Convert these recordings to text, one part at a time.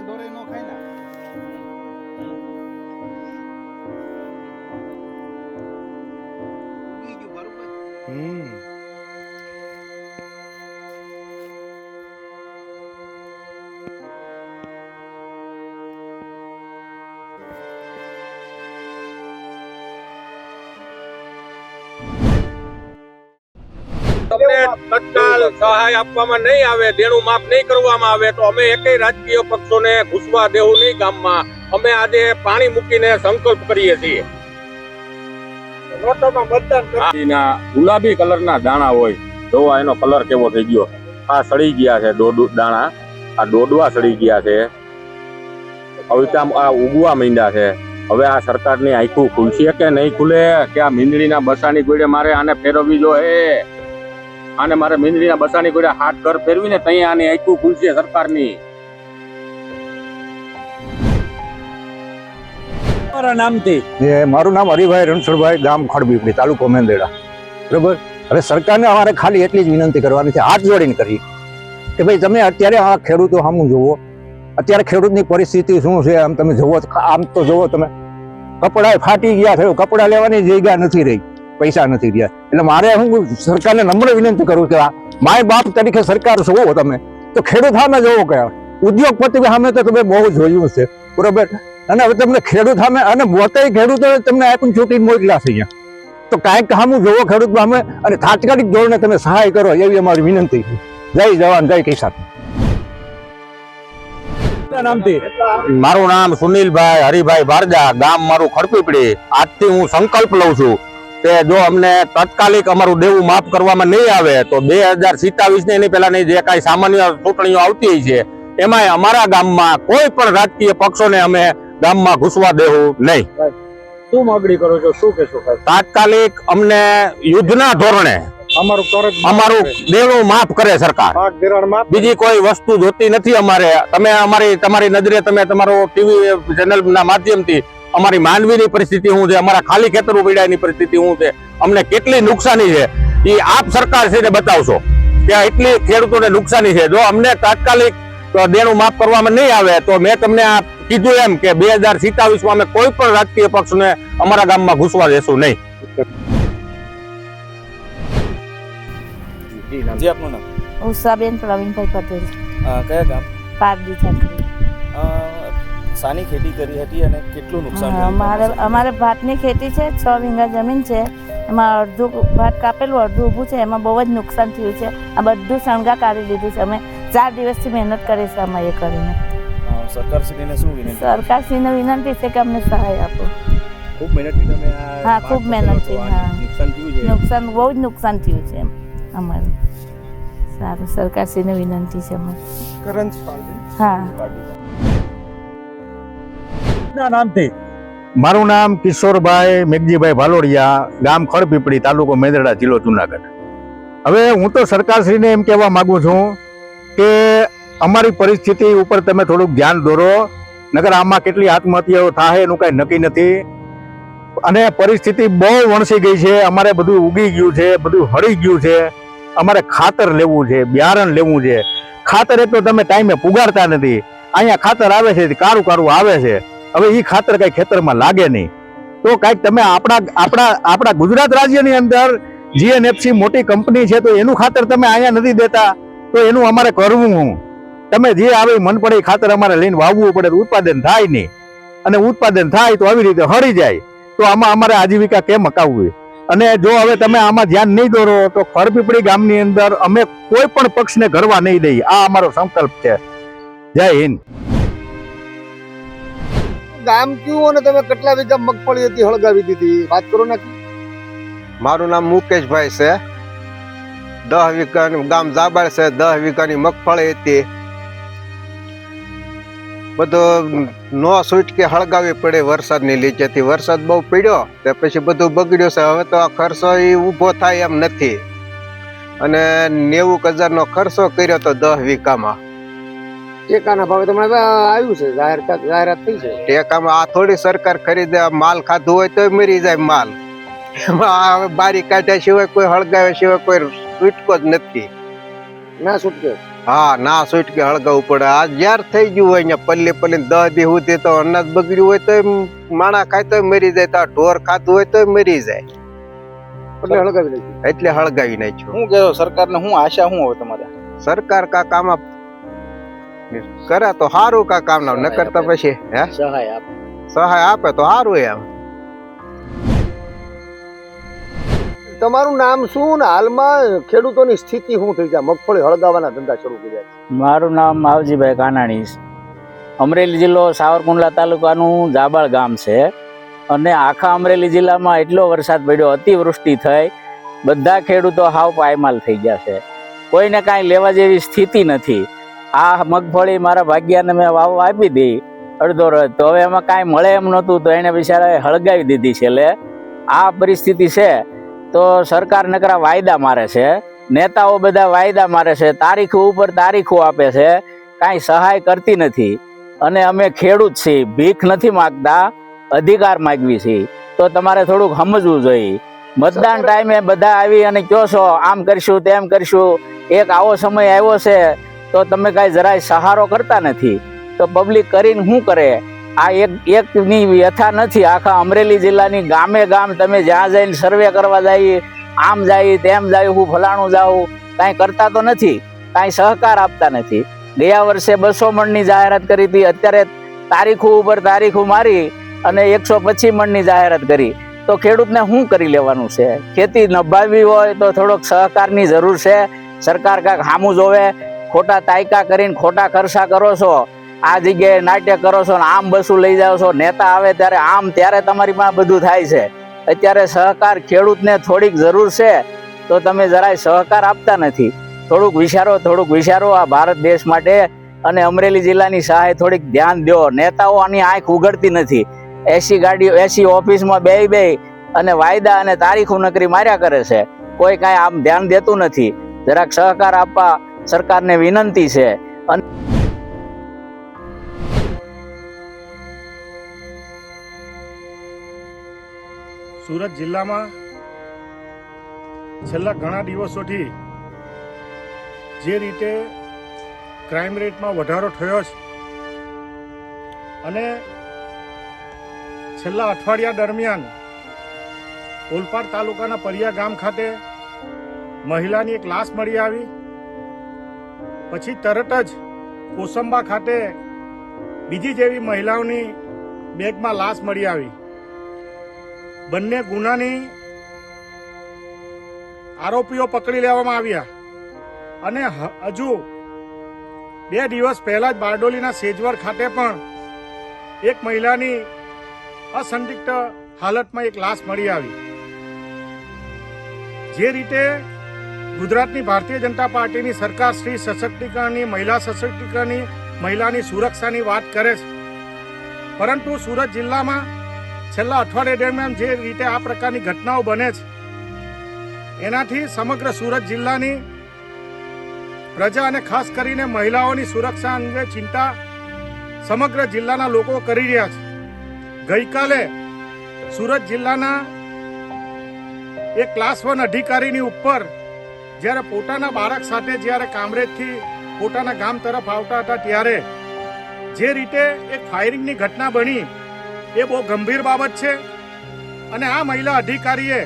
આવું કાંઈ માલ ઢોરે ન તત્કાલ સહાય આપવામાં નહીં આવે દેણું માફ નહીં કરવામાં આવે તો અમે એકેય રાજકીય પક્ષોને ઘૂસવા દેવું નહીં ગામમાં. અમે આજે પાણી મૂકીને સંકલ્પ કરીએ છીએ. ગુલાબી કલરના દાણા હોય જોવા એનો કલર કેવો થઈ ગયો. આ સડી ગયા છે દોડ દાણા. આ દોડવા સડી ગયા છે. હવે ત્યાં આ ઉગવા માંડ્યા છે. હવે આ સરકારની આખું ખુલશે કે નહીં ખુલે? કે આ મીંદડીના બસાની ગોળે મારે આને ફેરવવી જોઈએ? હે આને મારે મીંદડીના બસાની ગોળે હાથ ઘર ફેરવીને ત્યાં આને આખું ખુલશે સરકારની. મારા નામથી? એ મારું નામ હરિભાઈ રણછોડભાઈ ગામ ખડબીપડી તાલુકો મેંદેડા. બરોબર? હવે સરકારને અમારે ખાલી એટલી જ વિનંતી કરવાની છે હાથ જોડીને કરી કે ભાઈ તમે અત્યારે આ ખેડૂતો સામું જુઓ. અત્યારે ખેડૂતની પરિસ્થિતિ શું છે આમ તમે જુઓ આમ તો જુઓ તમે. કપડા ફાટી ગયા થયો કપડા લેવાની જગ્યા નથી રહી પૈસા નથી રહ્યા. એટલે મારે હું સરકારને નમ્ર વિનંતી કરું કે આ માય બાપ તરીકે સરકાર જોવો તમે. તો ખેડૂત સામે જોવો કયા ઉદ્યોગપતિ સામે તો તમે બહુ જોયું છે બરોબર? અને હવે તમને ખેડૂત સામે અને મોટા ખેડૂતો તમને આપીને છૂટીને મોકલ્યા છે અહીંયા. તો કાંઈક સામું જોવો ખેડૂત સામે અને તાત્કાલિક ધોરણે તમે સહાય કરો એવી અમારી વિનંતી છે. જય જવાન જય કિસાન. મારું નામ સુનિલભાઈ હરિભાઈ ભારજા ગામ મારું ખડપીપડી આજથી હું સંકલ્પ લઉં છું કે જો અમને તાત્કાલિક અમારું દેવું માફ કરવામાં નહીં આવે તો બે હજાર સિત્તાવીસની એની પહેલાની જે કાંઈ સામાન્ય ચૂંટણીઓ આવતી છે એમાંય અમારા ગામમાં કોઈ પણ રાજકીય પક્ષોને અમે ગામમાં ઘૂસવા દેવું નહીં. શું માગણી કરો છો? શું કહેશો તાત્કાલિક અમને યુદ્ધના ધોરણે અમારું કરજ અમારું દેવું માફ કરે સરકાર. બીજી કોઈ વસ્તુ જોતી નથી અમારે. તમે અમારી તમારી નજરે તમે તમારો ટીવી ચેનલ ના માધ્યમથી અમારી માનવીની પરિસ્થિતિ શું છે? અમારા ખાલી ખેતરો પીડાની પરિસ્થિતિ શું છે? અમને કેટલી નુકસાની છે? એ આપ સરકાર છે તે બતાવશો. કે એટલી ખેડૂતોને નુકસાની છે. જો અમને તાત્કાલિક દેણું માફ કરવામાં નહીં આવે તો મેં તમને આ કીધું એમ કે બે હજાર સિત્તાવીસમાં અમે કોઈ પણ રાજકીય પક્ષને અમારા ગામમાં ઘૂસવા દેશું નહીં. જી આપનું નામ? ઉષાબેન પ્રવીણભાઈ પટેલ. કયા ગામ? પારડી શાની ખેતી કરી હતી અને કેટલું નુકસાન અમારે અમારે ભાતની ખેતી છે છ વીઘા જમીન છે. એમાં અડધું ભાત કાપેલું અડધું ઊભું છે. એમાં બહુ જ નુકસાન થયું છે. આ બધું શણગા કાઢી લીધું છે. અમે ચાર દિવસથી મહેનત કરી છે અમે એ કરીને. સરકારશ્રીને શું વિનંતી? સરકારશ્રીને વિનંતી છે કે અમને સહાય આપો. ખૂબ મહેનતથી તમે હા, ખૂબ મહેનતથી, હા. નુકસાન થયું છે. નુકસાન બહુ જ નુકસાન થયું છે એમ અમારે. સારું સરકારશ્રીને વિનંતી છે અમારે. હા. ના નામથી. મારું નામ કિશોરભાઈ મેઘજીભાઈ ભાલોડિયા, ગામ ખડપીપળી, તાલુકો મેંદરડા, જિલ્લો જુનાગઢ. હવે હું તો સરકારશ્રીને એમ કહેવા માગું છું કે અમારી પરિસ્થિતિ ઉપર તમે થોડુંક ધ્યાન દોરો નગર આમાં કેટલી આત્મહત્યાઓ થાય એનું કાંઈ નક્કી નથી. અને પરિસ્થિતિ બહુ વણસી ગઈ છે, અમારે બધું ઉગી ગયું છે, બધું હળી ગયું છે. અમારે ખાતર લેવું છે, બિયારણ લેવું છે. ખાતર એક તો તમે ટાઈમે પુગાડતા નથી. અહીંયા ખાતર આવે છે, કારું કારું આવે છે. હવે એ ખાતર કઈ ખેતરમાં લાગે નહીં. તો કાંઈક તમે આપણા આપણા આપણા ગુજરાત રાજ્યની અંદર જીએનએફસી મોટી કંપની છે, તો એનું ખાતર તમે અહીંયા નથી દેતા, તો એનું અમારે કરવું હું? તમે જે આવે મન પડે ખાતર અમારે લઈને વાવવું પડે ઉત્પાદન થાય નહીં. અને ઉત્પાદન થાય તો આવી રીતે હળી જાય. તો આમાં અમારે આજીવિકા કેમ અકાવવી? અને જો હવે તમે આમાં ધ્યાન નહીં દોરો, તો ખરપીપળી ગામની અંદર અમે કોઈ પણ પક્ષને ઘરવા નહીં દઈએ. આ અમારો સંકલ્પ છે. જય હિન્દ. ગામ કયું અને તમે કેટલા વીઘા મગફળી હતી હળગાવી દીધી? વાત કરો ને. મારું નામ મુકેશભાઈ છે. દસ વીઘાનું ગામ જાબાળ છે. દસ વીઘાની મગફળી હતી. બધું નો કે હળગાવી પડે વરસાદની લીચેથી વરસાદ બહુ પડ્યો તે પછી બધું બગડ્યું છે. હવે તો આ ખર્ચો એ ઊભો થાય એમ નથી. અને નેવું હજારનો ખર્ચો કર્યો તો દસ વીઘામાં. ટેકાના ભાવે તો આવ્યું છે જાહેરાત જાહેરાત થઈ છે. ટેકામાં આ થોડી સરકાર ખરીદે આ માલ ખાધું હોય તો મરી જાય માલ. એમાં આ બારી કાઢ્યા સિવાય કોઈ હળગાવ્યા સિવાય કોઈ છૂટકો જ નથી. ના છૂટકે? હા ના છૂટકે હળગાવવું પડે. આ જ્યાર થઈ ગયું હોય અહીંયા પલ્લી પલ્લી દહ દી સુધી તો અનાજ બગડ્યું હોય તો માણા ખાય તો મરી જાય તો આ ઢોર ખાતું હોય તો મરી જાય. એટલે હળગાવી નાખ્યું. એટલે હળગાવી નાખ્યું. શું કહેવાય સરકારને શું આશા શું હોય તમારે? સરકાર કા કામ કરે તો સારું કા કામ ના ન કરતા પછી હે? સહાય આપે. સહાય આપે તો સારું એમ. તમારું નામ શું ને હાલમાં? ખેડૂતોની સ્થિતિ શું થઈ જાય મગફળી હળગાવાના ધંધા શરૂ કર્યા છે. મારું નામ માવજીભાઈ કાનાણી અમરેલી જિલ્લો સાવરકુંડલા તાલુકાનું જાબાળ ગામ છે. અને આખા અમરેલી જિલ્લામાં એટલો વરસાદ પડ્યો અતિવૃષ્ટિ થઈ. બધા ખેડૂતો હાવ પાયમાલ થઈ ગયા છે. કોઈને કાંઈ લેવા જેવી સ્થિતિ નથી. આ મગફળી મારા ભાગ્યાને મેં વાવ આપી હતી અડધો રથ તો હવે એમાં કાંઈ મળે એમ નહોતું તો એને બિચારાએ હળગાવી દીધી છે. એટલે આ પરિસ્થિતિ છે. તો સરકાર નકરા વાયદા મારે છે. નેતાઓ બધા વાયદા મારે છે. તારીખો ઉપર તારીખો આપે છે. કાંઈ સહાય કરતી નથી. અને અમે ખેડૂત છીએ. ભીખ નથી માગતા. અધિકાર માગવી છીએ તો તમારે થોડુંક સમજવું જોઈએ. મતદાન ટાઈમે બધા આવી અને કહો છો? આમ કરશું તેમ કરશું. એક આવો સમય આવ્યો છે. તો તમે કાંઈ જરાય સહારો કરતા નથી. તો પબ્લિક કરીને શું કરે? આ એક, એકની વ્યથા નથી. આખા અમરેલી જિલ્લાની ગામે ગામ તમે જ્યાં જઈને સર્વે કરવા જાય, આમ જાય, તેમ જાય, હું ફલાણું જાઉં, કાંઈ કરતા તો નથી. કાંઈ સહકાર આપતા નથી. ગયા વર્ષે બસો મણની જાહેરાત કરી હતી. અત્યારે તારીખો ઉપર તારીખો મારી અને એકસો પચીસ મણની જાહેરાત કરી. તો ખેડૂતને શું કરી લેવાનું છે? ખેતી નભાવવી હોય તો થોડોક સહકારની જરૂર છે. સરકાર કાંઈક સામું જોવે. ખોટા તાયકા કરીને ખોટા ખર્ચા કરો છો, આ જગ્યાએ નાટ્ય કરો છો ને આમ બસું લઈ જાઓ છો, નેતા આવે ત્યારે આમ ત્યારે તમારી પાસે બધું થાય છે. અત્યારે સહકાર ખેડૂતને થોડીક જરૂર છે, તો તમે જરાય સહકાર આપતા નથી. થોડુંક વિચારો થોડુંક વિચારો આ ભારત દેશ માટે અને અમરેલી જિલ્લાની સહાય થોડીક ધ્યાન દો. નેતાઓ આની આંખ ઉઘડતી નથી. એસી ગાડીઓ, એસી ઓફિસમાં બે બે અને વાયદા અને તારીખો નકરી માર્યા કરે છે. કોઈ કાંઈ આમ ધ્યાન દેતું નથી. જરાક સહકાર આપવા સરકારને વિનંતી છે. સુરત જિલ્લામાં છેલ્લા ઘણા દિવસોથી જે રીતે ક્રાઇમ રેટમાં વધારો થયો છે અને છેલ્લા અઠવાડિયા દરમિયાન ઓલપાડ તાલુકાના પરિયા ગામ ખાતે મહિલાની એક લાશ મળી આવી. પછી તરત જ કોસંબા ખાતે બીજી જેવી મહિલાઓની બેગમાં લાશ મળી આવી. બંને ગુનાની આરોપીઓ પકડી લેવામાં આવ્યા. અને હજુ બે દિવસ પહેલા જ બારડોલીના સેજવર ખાતે પણ એક મહિલાની અસંદિગ્ધ હાલતમાં એક લાશ મળી આવી. જે રીતે ગુજરાતની ભારતીય જનતા પાર્ટીની સરકાર શ્રી સશક્તિકરણની, મહિલા સશક્તિકરણની, મહિલાની સુરક્ષાની વાત કરે છે. પરંતુ સુરત જિલ્લામાં છેલ્લા અઠવાડિયા દરમિયાન જે રીતે આ પ્રકારની ઘટનાઓ બને છે, એનાથી સમગ્ર સુરત જિલ્લાની પ્રજા અને ખાસ કરીને મહિલાઓની સુરક્ષા અંગે ચિંતા સમગ્ર જિલ્લાના લોકો કરી રહ્યા છે. ગઈકાલે સુરત જિલ્લાના એક ક્લાસ વન અધિકારીની ઉપર જ્યારે પોતાના બાળક સાથે જ્યારે કામરેજથી પોતાના ગામ તરફ આવતા હતા ત્યારે જે રીતે એક ફાયરિંગની ઘટના બની, એ બહુ ગંભીર બાબત છે. અને આ મહિલા અધિકારીએ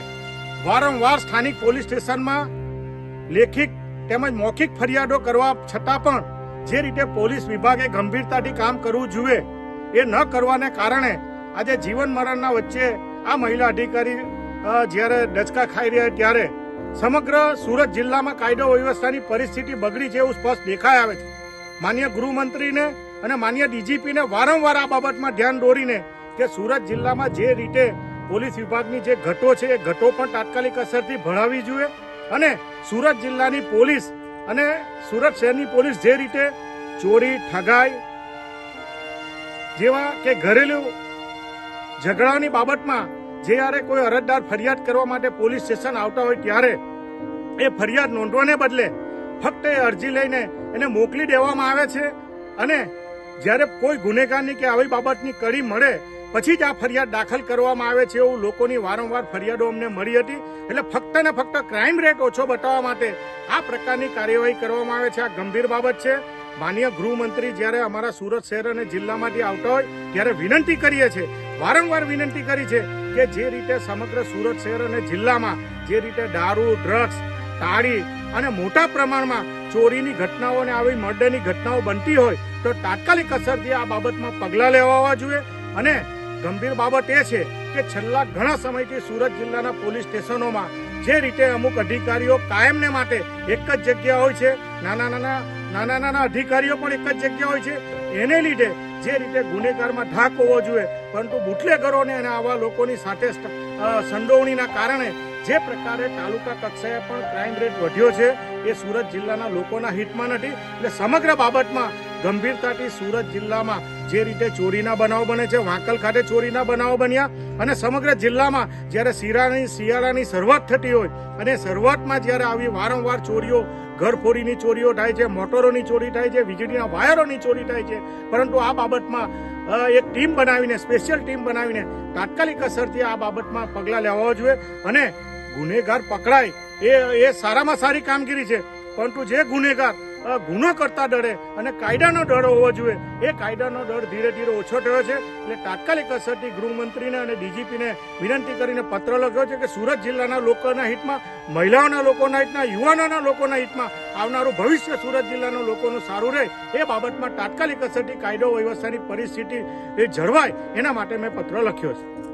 વારંવાર સ્થાનિક પોલીસ સ્ટેશનમાં લેખિત તેમજ મૌખિક ફરિયાદો કરવા છતાં પણ જે રીતે પોલીસ વિભાગે ગંભીરતાથી કામ કરવું જોઈએ એ ન કરવાને કારણે આજે જીવન મરણના વચ્ચે આ મહિલા અધિકારી જ્યારે ડચકા ખાઈ રહ્યા ત્યારે સમગ્ર સુરત જિલ્લામાં કાયદો વ્યવસ્થાની પરિસ્થિતિ બગડી છે એવું સ્પષ્ટ દેખાઈ આવે છે. માન્ય ગૃહમંત્રીને અને માન્ય ડીજીપીને વારંવાર આ બાબતમાં ધ્યાન દોરીને કે સુરત જિલ્લામાં જે રીતે પોલીસ વિભાગની જે ઘટો છે, એ ઘટો પણ તાત્કાલિક અસરથી ભણાવી જોઈએ અને સુરત જિલ્લાની પોલીસ અને સુરત શહેરની પોલીસ જે રીતે ચોરી, ઠગાઈ જેવા કે ઘરેલું ઝઘડાની બાબતમાં જ્યારે કોઈ અરજદાર ફરિયાદ કરવા માટે પોલીસ સ્ટેશન આવતા હોય ત્યારે એ ફરિયાદ નોંધવાને બદલે ફક્ત એ અરજી લઈને એને મોકલી દેવામાં આવે છે અને જ્યારે કોઈ ગુનેગારની કે આવી બાબતની કડી મળે, પછી જ આ ફરિયાદ દાખલ કરવામાં આવે છે એવું લોકોની વારંવાર ફરિયાદો અમને મળી હતી. એટલે ફક્ત ને ફક્ત ક્રાઇમ રેટ ઓછો બતાવવા માટે આ પ્રકારની કાર્યવાહી કરવામાં આવે છે. આ ગંભીર બાબત છે. માન્ય ગૃહમંત્રી જ્યારે અમારા સુરત શહેર અને જિલ્લામાંથી આવતા હોય, ત્યારે વિનંતી કરીએ છીએ, વારંવાર વિનંતી કરી છે કે જે રીતે સમગ્ર સુરત શહેર અને જિલ્લામાં જે રીતે દારૂ, ડ્રગ્સ, તાળી અને મોટા પ્રમાણમાં ચોરીની ઘટનાઓ અને આવી મર્ડરની ઘટનાઓ બનતી હોય, તો તાત્કાલિક અસરથી આ બાબતમાં પગલાં લેવા જોઈએ. અને ગંભીર બાબત એ છે કે છેલ્લા ઘણા સમયથી સુરત જિલ્લાના પોલીસ સ્ટેશનોમાં જે રીતે અમુક અધિકારીઓ કાયમને માટે એક જ જગ્યા હોય છે, નાના નાના નાના નાના અધિકારીઓ પણ એક જ જગ્યા હોય છે. એને લીધે જે રીતે ગુનેગારમાં ઢાક હોવો જોઈએ, પરંતુ બુટલેગરોને અને આવા લોકોની સાથે સંડોવણીના કારણે જે પ્રકારે તાલુકા કક્ષાએ પણ ક્રાઇમ રેટ વધ્યો છે, એ સુરત જિલ્લાના લોકોના હિતમાં નથી. એટલે સમગ્ર બાબતમાં ગંભીરતાથી સુરત જિલ્લામાં જે રીતે ચોરીના બનાવો બને છે, વાંકલ ખાતે ચોરીના બનાવો બન્યા, અને સમગ્ર જિલ્લામાં જ્યારે શિયાળાની શિયાળાની શરૂઆત થતી હોય, અને શરૂઆતમાં જ્યારે આવી વારંવાર ચોરીઓ ઘરફોડીની ચોરીઓ થાય છે, મોટરોની ચોરી થાય છે, વીજળીના વાયરોની ચોરી થાય છે. પરંતુ આ બાબતમાં એક ટીમ બનાવીને, સ્પેશિયલ ટીમ બનાવીને તાત્કાલિક અસરથી આ બાબતમાં પગલાં લેવા જોઈએ અને ગુનેગાર પકડાય. એ એ સારામાં સારી કામગીરી છે. પરંતુ જે ગુનેગાર ગુનો કરતા ડરે અને કાયદાનો ડર હોવો જોઈએ. એ કાયદાનો ડર ધીરે ધીરે ઓછો થયો છે એટલે તાત્કાલિક અસરથી ગૃહમંત્રીને અને ડીજીપીને વિનંતી કરીને પત્ર લખ્યો છે કે સુરત જિલ્લાના લોકોના હિતમાં, મહિલાઓના લોકોના હિતમાં, યુવાનોના લોકોના હિતમાં આવનારું ભવિષ્ય સુરત જિલ્લાના લોકોનું સારું રહે. એ બાબતમાં તાત્કાલિક અસરથી કાયદો વ્યવસ્થાની પરિસ્થિતિ એ જળવાય. એના માટે મેં પત્ર લખ્યો છે.